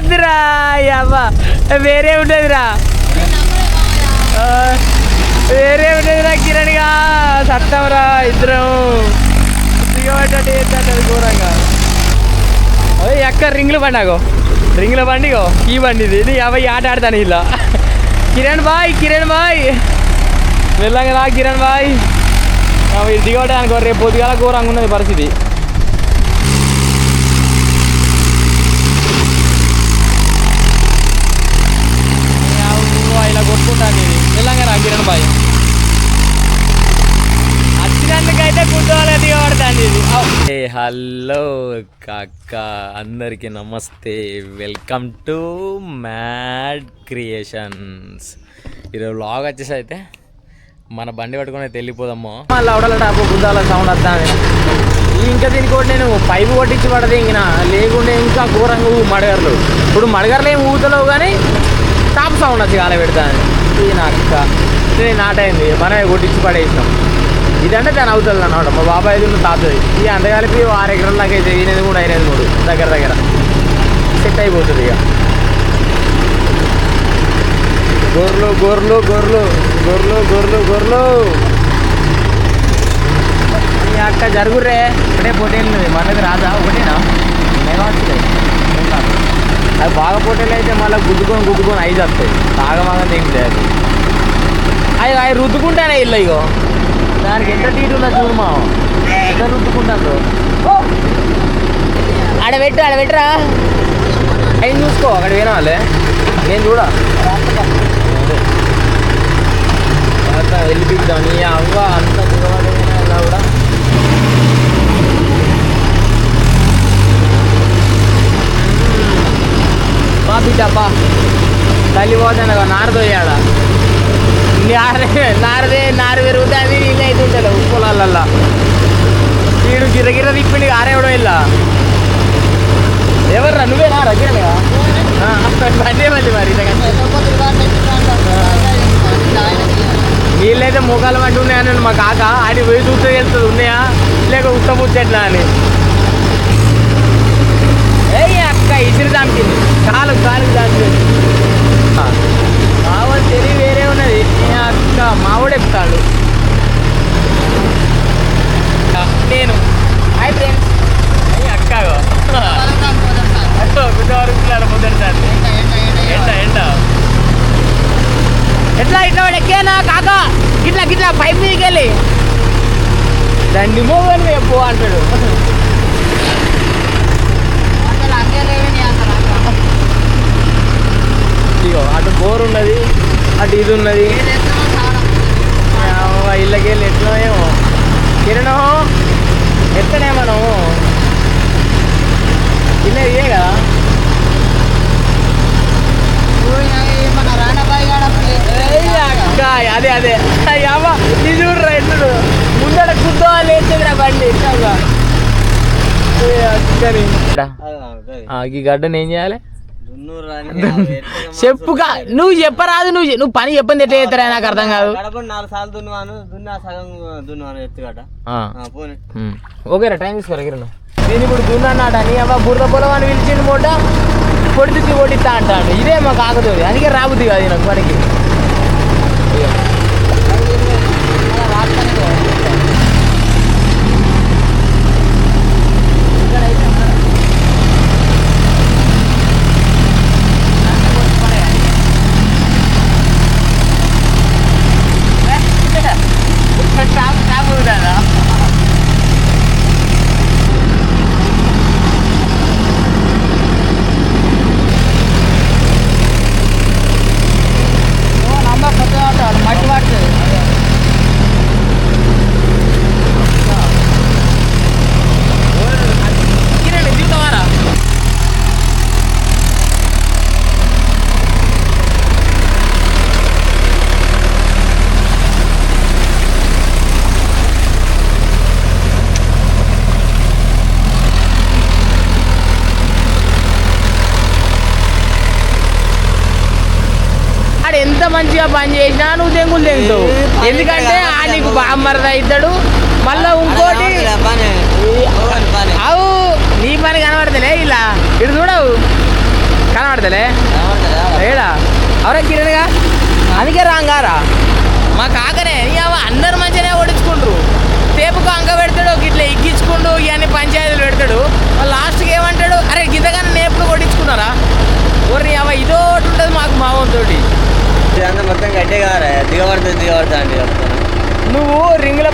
వద్దురా అవ్వ. వేరే ఉండేదిరా. వేరే వేరే ఉండదురా కిరణ్గా. సత్తంరా ఇద్దరం. దిగబడ్డట్టు చేస్తాడు ఘోరంగా. అదే ఎక్క రింగులు బండాగో రింగుల బండిగో ఈ బండి ఇది నీ అవ్వ ఆట ఆడతాను ఇలా. Kiran bye Kiran bye. వెళ్ళంగా రా కిరణ్ బాయ్. అవ్వ ఇది దిగబడ్డానికి రేపు పొద్దుగాల ఘోరంగా ఉన్నది పరిస్థితి. వెళ్ళంగా రా కిరణ్ బాయ్? వచ్చినందుకైతే గుడ్డోళ్ళ దిగబడతాను ఇది. ఏ హలో కాక అందరికీ నమస్తే. Welcome to mad creations. ఈరోజు లాగ్ వచ్చేసి అయితే మన బండి పట్టుకొని అయితే వెళ్ళిపోదాము. మళ్ళీ అవడల టాపు గుద్దాల సౌండ్ వస్తాను ఇంకా దీనికి కూడా నేను పైపు కొట్టించి పడది ఇంక లేకుంటే ఇంకా ఘోరంగా మడగర్లు. ఇప్పుడు మడగర్లు ఏమి ఊతలేవు కానీ టాప్ సౌండ్ వచ్చి కాల పెడతాను. ఈ నాక ఇది నాటైంది మనమే కొట్టించి పడేసినాం. ఇదంటే దాని అవుతుంది అన్నమాట మా బాబాయ్ ఇది తాతది ఇది. అంత కలిపి ఆరు ఎకరాల దాకా అయితే ఈయనది కూడా అయినది మూడు దగ్గర దగ్గర. సెట్ అయిపోతుంది ఇక. గొర్రెలు గొర్రెలు గొర్రెలు గొర్రెలు గొర్రెలు గొర్రెలు. ఈ అక్క జరుగురే ఒకటే పోటీలు మనకు రాదా ఒకటేనా? నేను అది బాగా పోటీలు అయితే మళ్ళీ గుద్దుకొని గుద్దుకొని ఐదు వస్తాయి. బాగా బాగా లేదు. అది అవి అవి రుద్దుకుంటానే ఇల్లు ఇగో. దానికి ఎంత తీరు చూడు మా ఎంత రుద్దుకుంటాను ఆడ పెట్టు ఆడ పెట్టరా? అవి చూసుకో అక్కడ వేరే వాళ్ళే. నేను చూడ వెళ్ళిపిద్దాం నీ అవ్వ అంత దూరమైన కూడా మా బిడ్డ బా తల్లి పోతాను నారదోయాడ నారదే నారదే నారు పెరుగుతుంది నీళ్ళు అయితే ఉంటాయి ఉప్పులల్లా వీడు గిరగిర తిప్పిండి ఆరేవడం ఇలా ఎవర్రా నువ్వేనా రగిరగా బండి మళ్ళీ మరి వీళ్ళైతే మొగాలు వంటి ఉన్నాయని మా కాక. ఆడి పోయి చూస్తే వెళ్తుంది ఉన్నాయా? లేక ఉత్త ముచ్చట్లా అని. ఏయ్ అక్క ఇసిరి దాంపింది కాలు కాలు దాంపింది మావాడు తెలివి వేరే ఉన్నది. అక్క మావాడు ఎక్కుతాడు. నేను. హాయ్ ఫ్రెండ్స్ గుడ్డవరకు మొదటిసారి ఎండ ఎండ ఎట్లా ఇట్లా వాడు ఎక్కేనా కాక గిట్లా పైప్ మీదకి వెళ్ళి. దండి మోగని చెప్పు అంటాడు. ఇగో అటు బోర్ ఉన్నది అటు ఇది ఉన్నది. ఇళ్ళకి వెళ్ళి ఎట్లా ఏమో కిరణం ఎత్తనే మనం ఇల్లే ఇదే కదా ఏయ్ అక్క, అదే అదే అవ్వ ఇది చూడరా ఎట్లు ముందర కుద్దోవాలి ఎత్తదిరా బండి ఇట్లా ఏయ్ అక్కని ఆ, ఈ గడ్డని ఏం చేయాలి? చెప్పుగా నువ్వు చెప్పరాదు నువ్వు నువ్వు పని చెప్పంది ఎట్లా చేస్తారా నాకు అర్థం కాదు. నాలుగు సార్లు దున్నువాను దున్నా సగం దున్నువాను ఎత్తుగట ఆ, పోనీ. ఉమ్. ఓకేరా టైం తీసుకోరా కిరణ్ నేను ఇప్పుడు దున్నాడు అని అవ్వ బురద పొలం అని పిలిచిండు మూట పొడిచి కొట్టిస్తా అంటాడు. ఇదే మా కాకతోది అందుకే రాబుద్ది కాదు నాకు పనికి ఇగో. టాప్ టాప్ ఉంటుందా మట్టి పడుతుంది కిరణ్ దిగుతావారా ఆడు ఎంత మంచిగా పని చేసినా నువ్వు దెంగులు పని ఎందుకంటే ఆ నీకు. బామ్మరద అవుతాడు మళ్ళా ఇంకోటి అవు నీ పని కనబడతలే ఇలా. ఇటు చూడవు. కనబడతలే? ఏడా? అవరా కిరణ్గా? అందుకే రాంగారా మా కాకనే ఇక అందరు మంచిగానే ఓడించుకుండ్రు తేపుకు అంక పెడతాడు ఇట్లా ఎక్కించుకుండు ఇవన్నీ పంచాయతీలు పెడతాడు వాళ్ళు లాస్ట్కి ఏమంటాడు అరే గింతగానే నేపులు కొట్టించుకున్నారా ఓర్ని అవ ఇదో ఒకటి ఉంటుంది మాకు మావంతోటి ఇదంతా మొత్తం గడ్డే కారా దిగబడుతుంది దిగబడుతుంది అండి నువ్వు రింగుల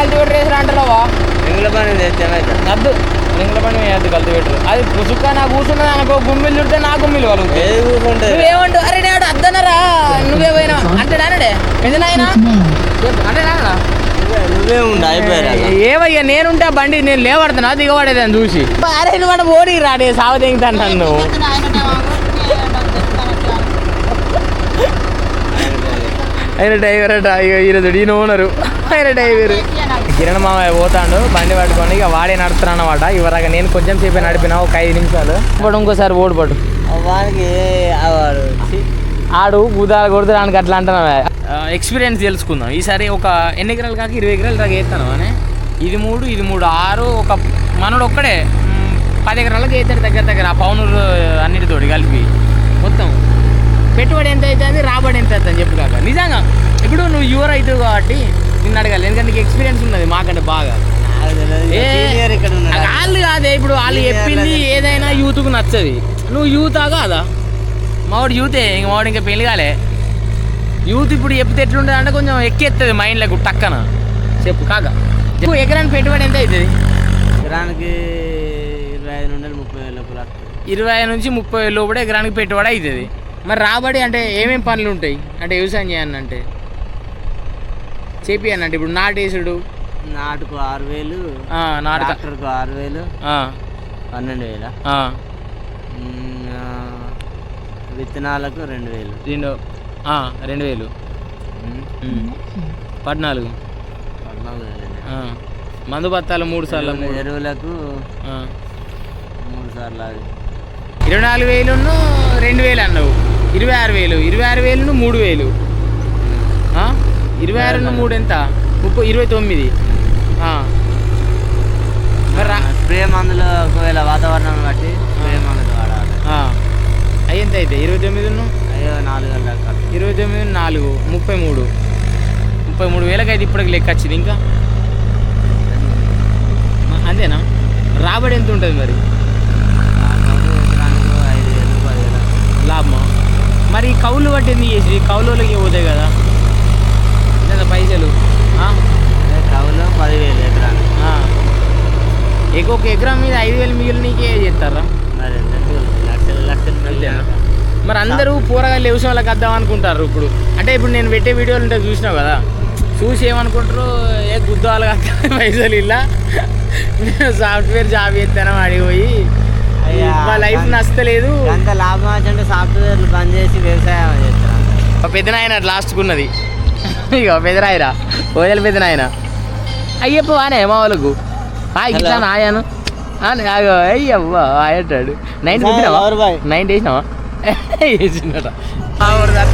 కల్టివేటర్ వేసిన అంటున్నావా రింగుల పని చేస్తే వద్దు రింగుల బండి వేయద్దు కల్టివేటర్ అది పుసుక్క నా కూర్చున్నది అనుకో గుమ్మిలు చుడితే నా గుమ్మిలు వాళ్ళు నువ్వేమంటావు? అరే డాడు అద్దనరా నువ్వే పోయినా? అంటాడా అనడే ఎందుకైనా అంటే నువ్వే ఉండు అయిపోయారా ఏవయ్యా నేనుంటే బండి నేను లేవడుతున్నా దిగబడేది అని చూసి. అరే నువ్వు అంటే ఓడి రాడే సాగు తెగుతాను నన్ను. ఆయన డ్రైవర్ అట ఇక ఈరోజు ఈయన ఓనరు. ఆయన డ్రైవర్. కిరణ్ మామయ్య పోతాడు బండి పట్టుకొని ఇక వాడే నడుతున్నాను అనమాట ఇవరాక నేను కొంచెం సేపు నడిపిన ఒక ఐదు నిమిషాలు. ఇప్పుడు ఇంకోసారి ఓడిపడు వానికి వాడు ఛీ, ఆడు గుదాలు కొడుతున్నానికి అట్లా అంటున్నావే? ఎక్స్పీరియన్స్ తెలుసుకుందాం. ఈసారి ఒక ఎన్ని ఎకరాలు కాక ఇరవై ఎకరాలు దాకా వేస్తాను అని? ఇది మూడు ఇది మూడు ఆరు ఒక మనోడు ఒక్కడే. పది ఎకరాలకు వేస్తాడు దగ్గర దగ్గర ఆ పౌనూరు అన్నిటితోటి కలిపి. మొత్తం. పెట్టుబడి ఎంత అవుతుంది రాబడి ఎంత అవుతుంది చెప్పు కాక. నిజంగా ఇప్పుడు నువ్వు యువర్ అవుతావు కాబట్టి నిన్ను అడగాలి. ఎందుకంటే నీకు ఎక్స్పీరియన్స్ ఉన్నది మాకంటే బాగా. వాళ్ళు కాదే ఇప్పుడు వాళ్ళు చెప్పింది ఏదైనా యూత్కు నచ్చది. నువ్వు యూతా కాదా? మావాడు యూతే ఇంక మావాడు ఇంకా పెళ్ళి కాలే. యూత్ ఇప్పుడు చెప్తే ఎట్లుంటుంది అంటే కొంచెం ఎక్కేస్తుంది మైండ్లకు టక్కన. చెప్పు కాక. చెప్పు ఎకరానికి పెట్టుబడి ఎంత అవుతుంది? ఎకరానికి ఇరవై ఐదు నుండి ముప్పై వేల లోపల ఇరవై ఐదు నుంచి ముప్పై వేలు లోపల ఎకరానికి పెట్టుబడి అవుతుంది. మరి రాబడి అంటే ఏమేమి పనులు ఉంటాయి? అంటే వ్యవసాయం చేయాలని అంటే ఇప్పుడు నాటేసుడు. నాటుకు ఆరు వేలు నాటు ఆరు వేలు పన్నెండు వేల? విత్తనాలకు రెండు వేలు. రెండు రెండు వేలు. పద్నాలుగు. పద్నాలుగు. మందు బత్తాలు మూడు సార్లు ఎరువులకు. మూడు సార్లు అది ఇరవై నాలుగు వేలు రెండు వేలు అన్నావు. ఇరవై ఆరు వేలు. ఇరవై ఆరు వేలు మూడు వేలు? ఇరవై ఆరు మూడు ఎంత ముప్పై ఇరవై తొమ్మిది. స్ప్రే మందులు ఒకవేళ వాతావరణం బట్టి స్ప్రే మందులు వాడాలి. అయ్యి ఎంత అయితే? ఇరవై తొమ్మిది అయ్యో నాలుగు ఖర్చు ఇరవై తొమ్మిది నాలుగు ముప్పై మూడు. ముప్పై మూడు వేలకు అయితే ఇప్పటికి లెక్క వచ్చింది ఇంకా? అంతేనా? రాబడి ఎంత ఉంటుంది మరి నాలుగు ఎకరానికి ఐదు వేలు పదివేలు లాభమా? మరి కౌలు బట్టి ఎందుకు చేసి కౌలులకి పోతాయి కదా. లేదా పైసలు. కవులు పదివేలు. ఎక్కువ ఒక ఎకరం మీద ఐదు వేలు మిగిలిన నీకే చేస్తారా? మరి ఎంత లక్షలు లక్షలు అంతేనా మరి అందరూ పూరగాళ్ళు వ్యవసాయం వాళ్ళకి వద్దాం అనుకుంటారు ఇప్పుడు. అంటే ఇప్పుడు నేను పెట్టే వీడియోలు ఉంటే చూసినావు కదా. చూసి ఏమనుకుంటారు? ఏ గుద్దాలు కదా పైసలు ఇలా సాఫ్ట్వేర్ జాబ్ చేస్తాను అడిగిపోయి మా లైఫ్ నచ్చలేదు. అంత లాభం అంటే సాఫ్ట్వేర్లు బంద్ చేసి వ్యవసాయం చేస్తారు పెద్దనాయన లాస్ట్కున్నది ఇక పెద్దనాయన ఓజల పెద్దనాయన. అయ్యప్ప వానే మా వాళ్ళకు. హాయ్ ఇట్లా. నాయను ఆగో అయ్యవ్వ ఆయటాడు నైన్ బాయ్? నైన్ వేసినావా వేసినట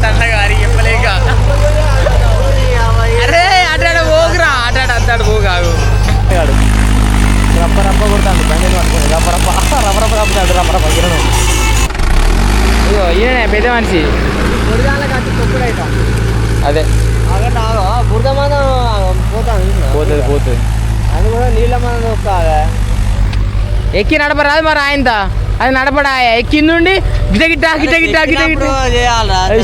అట్టగా చెప్పలేక. అరే అటాడ పోకురా అటాడ అట్టాడు పోగాగు రప్ప రప్ప రప్ప రప్పుతాడు రప్ప రప్ప కిరణం ఇగో ఈయనే పెద్ద మనిషి. అదే. బురద మనం పోతాను పోతుంది పోతుంది. అది కూడా నీళ్ళ మనం ఎక్కి నడపరాదు మరి ఆయనత. అది నడపడా నుండి గిట గిట్ట గిట గిట్ట గిట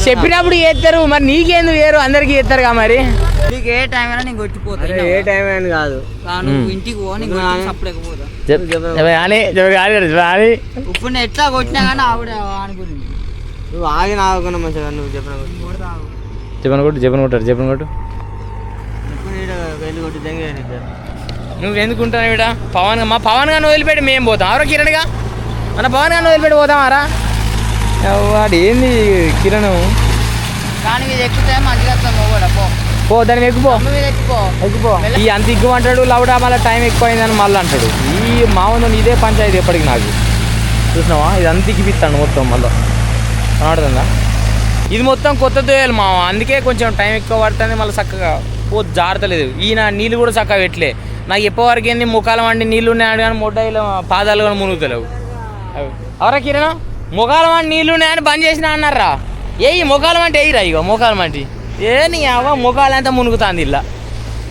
చెప్పినప్పుడు చేస్తారు మరి నీకేందుకు వేరు అందరికి చేస్తారు కదా మరి నీకు ఏ టైం అయినా నేను ఏ టైం అని కాదు నువ్వు మ్. ఇంటికి పో నీకు ఇప్పుడు నేను ఎట్లా కొట్టినా కానీ ఆవిడ అనుకుంది నువ్వు ఆగి మంచిగా నువ్వు చెప్పిన చెప్పను కొట్టు చెప్పను కొట్టారు చెప్పను కొట్టు వెళ్ళి దెంగే నువ్వు ఎందుకుంటావు ఇక్కడ పవన్ మా పవన్ గారిని వదిలిపెట్టి మేము పోతాం ఆరో కిరణ్గా మన పవన్ గారిని వదిలిపెట్టి పోతామారా వాడు ఏంది కిరణ్? ఇది ఎక్కితే మంచిగా పో. పో ఎక్కిపో. ఎక్కిపో. ఈ అంత ఎక్కువ అంటాడు లౌడా మళ్ళీ టైం ఎక్కువ అయిందని మళ్ళీ అంటాడు. ఈ మామూలు ఇదే పంచాయతీ ఎప్పటికి నాకు? చూసినావా? ఇది అంత ఎక్కిపిస్తాను మొత్తం మళ్ళీ. కనబడుతుందా? ఇది మొత్తం కొత్త దోయాలి మామ. అందుకే కొంచెం టైం ఎక్కువ పడుతుంది మళ్ళీ చక్కగా పో జారతలేదు ఈయన నీళ్ళు కూడా చక్కగా పెట్టలే. నాకు ఎప్పటివరకు ఏంది ముఖాల వండి నీళ్ళు ఉన్నాడు కానీ మొడ్డ ఇలా పాదాలు కూడా మునుగుతలేవు. అవరా కిరణం? ముఖాలం అంటే నీళ్ళు ఉన్నాయని బంద్ చేసిన అన్నారా? ఏ ముఖాలం అంటే వేయిరా ఇగో ముఖాలం అంటే ఏ నీ అవ్వ ముఖాలంతా మునుగుతుంది ఇలా.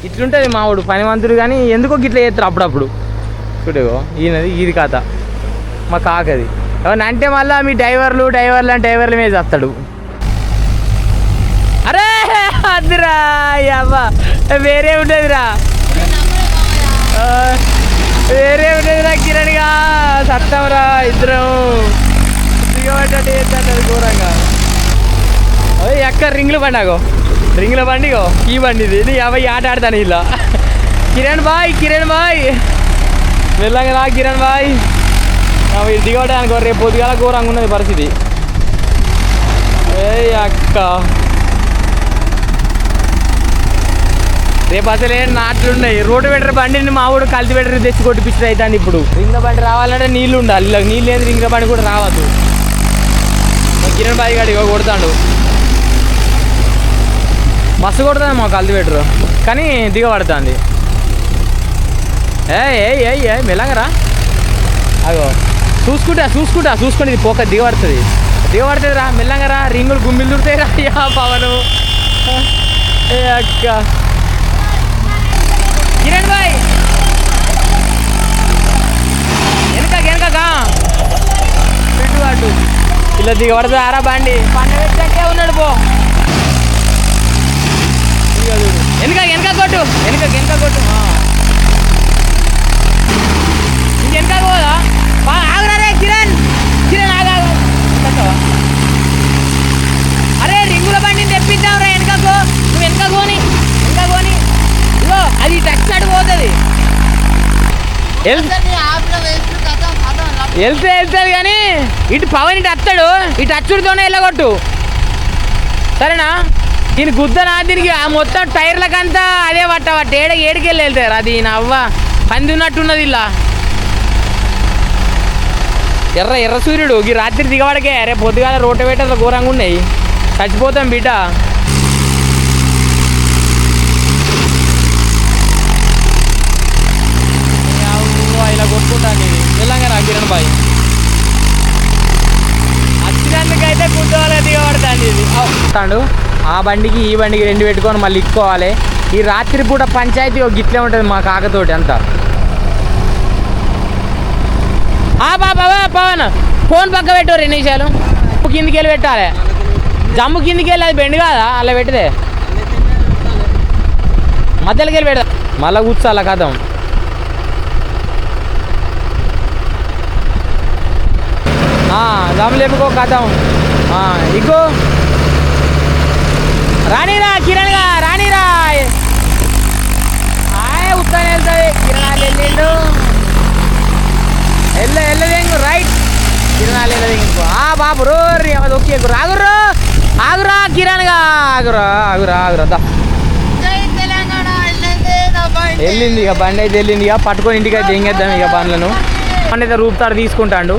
ఇట్లుంటుంది మావుడు పని మంతుడు కానీ ఎందుకో గిట్ల చేస్తారు అప్పుడప్పుడు. చూడేగో ఈయనది ఇది కథ. మా కాకది. ఎవరిని అంటే మళ్ళీ మీ డ్రైవర్లు డ్రైవర్లు అంటే డ్రైవర్ల మీద వస్తాడు అరే అదిరా అవ్వ. వేరే ఉండదురా. వేరే వేరే ఉండదురా కిరణ్గా సత్తంరా ఇద్దరం. దిగబడ్డట్టు చేస్తాడు ఘోరంగా. ఓయ్ ఎక్క రింగుల బండి అగో రింగుల బండిగో ఈ బండి ఇది నీ అబ్బాయి ఆట ఆడతాను ఇలా. Kiran bye Kiran bye. వెళ్ళంగా రా కిరణ్ బాయ్. అవి దిగబడడానికి రేపు పొద్దుగాల ఘోరంగా ఉన్నది పరిస్థితి. ఏయ్ అక్క. రేపు అసలు ఏం నాట్లున్నాయి రోడ్డు పెట్టరు బండిని మా ఊడు కలిసి పెట్టరు తెచ్చి కొట్టిపించడం అవుతుంది ఇప్పుడు. రింగ బండి రావాలంటే నీళ్ళు ఉండాలి. ఇలా నీళ్ళు లేదు రింగ బండి కూడా రావద్దు. కిరణ్ బాయ్ గాడు కొడతాడు. మస్తు కొడుతుంది మా కలిసి పెట్టరు. కానీ దిగబడుతుంది. ఏ ఏ ఏ ఏ మెలంగరా అగో. చూసుకుంటా చూసుకుంటా చూసుకుంటే ఇది పోక దిగబడుతుంది. దిగబడుతుంది రా మెల్లంగా రా. రింగులు గుమ్మిలు దుడతాయి రా పవను. ఏ అక్క కిరణ్ బాయ్ వెనక వెనకగా పెట్టు అటు. ఇలా దిగబడుతుంది ఆరా బండి. పండ పెట్టే ఉన్నాడు పో. వెనక వెనక కొట్టు. వెనక వెనక కొట్టు. ఆ. ఇంకెనక పోదా? బా, ఆగురా రే కిరణ్. కిరణ్ ఆగా అరే రింగుల బండిని తెప్పిద్దాంరా వెనకకు నువ్వు వెనక కోని వెనక కోని ఇగో అది టచ్ అటు పోతుంది. వెళ్తే వెళ్తాడు కానీ ఇటు పవన్ ఇటు అత్తాడు ఇటు అచ్చుడితోనే వెళ్ళగొట్టు. సరేనా? దీని గుద్దనా? దీనికి ఆ మొత్తం టైర్లకంతా అదే పట్ట వాటి ఏడ ఏడికెళ్ళి వెళ్తారు అది నా అవ్వ. పంది ఉన్నట్టున్నది ఇలా. ఎర్ర ఎర్ర సూర్యుడు. ఈ రాత్రి దిగవాడకే రేపు పొద్దుగాల రోడ్డు ఘోరంగా ఉన్నాయి. చచ్చిపోతాం బిడ్డ. ఇలా కొట్టుకుంటాను వెళ్ళంగా రా కిరణ్ బాయ్. వచ్చినందుకైతే గుడ్డోలే దిగబడతాండి ఇది. తాండు. ఆ బండికి ఈ బండికి రెండు పెట్టుకొని మళ్ళీ ఇక్కోవాలి. ఈ రాత్రి పూట పంచాయతీ ఒక గిట్లే ఉంటుంది మా కాకతోటి అంతా. ఆ బాబా పవన్ ఫోన్ పక్క పెట్టు రెండు నిమిషాలు. జమ్ము కిందికి వెళ్ళి పెట్టాలి. జమ్ము కిందికి వెళ్ళి అది బెండ్ కాదా? అలా పెట్టదే మధ్యలోకి వెళ్ళి పెడతా. మళ్ళీ కూర్చోాల కథం. దమ్ లేపుకో కథం. ఇగో. రాణిరా కిరణ్గా రాణిరా ఆయ్ ఉత్తానే వెళ్తుంది. కిరణాలు వెళ్ళిండు. ఎల్ల ఎల్లదేంగు రైట్. కిరణాలు ఎల్లదేంగు ఆ బాబు రోరి అది ఓకే రాగురు ఆగురా కిరణ్గా. ఆగురా ఆగురా ఆగురా బండి. వెళ్ళింది ఇక బండి అయితే వెళ్ళింది ఇక. పట్టుకొని ఇంటికి అయితే ఎంగేద్దాం ఇక బండ్లను. బండి అయితే రూపుతాడు తీసుకుంటాడు.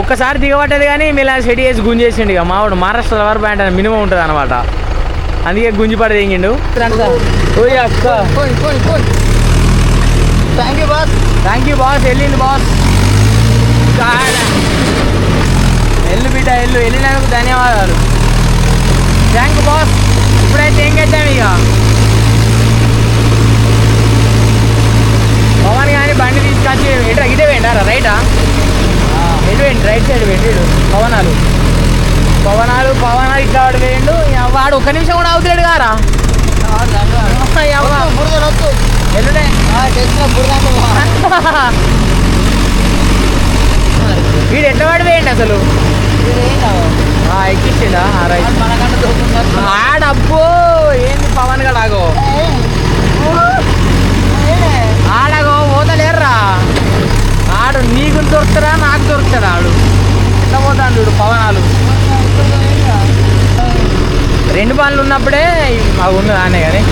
ఒక్కసారి దిగబట్టదు కానీ మీలా సెట్ చేసి గుంజేసిండు ఇక. మావాడు మహారాష్ట్ర వరకు బ్యాండ్ మినిమం ఉంటుంది అనమాట అందుకే గుంజి పడి తెంగిండు thank you boss thank you boss వెళ్ళింది బాస్ ఎల్లు బిడ్డ ఎల్లు వెళ్ళినందుకు ధన్యవాదాలు. థ్యాంక్ యూ బాస్ ఇప్పుడైతే ఏం చేద్దాం ఇక? పవన్ కానీ బండి తీసుకొచ్చి ఎటు ఇదే వేయండారా రైటా? రైట్ సైడ్ ఇటు. పవనాలు. పవనాలు పవనాలు ఇట్లా వాడు వేయండు. వాడు ఒక్క నిమిషం కూడా అవుతాడు కారా? ఎల్లుడే వీడు ఎట్లా వాడు వేయండి అసలు? ఎక్కించిండా? ఆడబ్బో ఏంది పవన్ గడాగో? ఆడగో పోతలేర్రా ఆడు నీకు దొరుకుతాడా నాకు దొరుకుతాడా ఆడు ఎట్లా పోతాడు చూడు పవనాలు రెండు బండ్లు ఉన్నప్పుడే అవి ఉన్నది అనే కానీ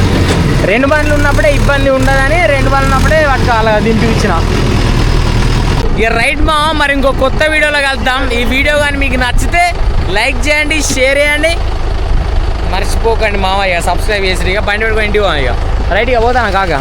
రెండు బండ్లు ఉన్నప్పుడే ఇబ్బంది ఉండదని రెండు బండ్లు ఉన్నప్పుడే వాటికి అలా దింపి ఇచ్చిన. ఇక రైట్ మా మరి ఇంకో కొత్త వీడియోలో కలుద్దాం ఈ వీడియో కానీ మీకు నచ్చితే లైక్ చేయండి షేర్ చేయండి. మర్చిపోకండి మామయ్య సబ్స్క్రైబ్ చేసి ఇక బండి పెట్టుకొని ఇంటికి ఇక. రైట్ ఇక పోతాను కాక.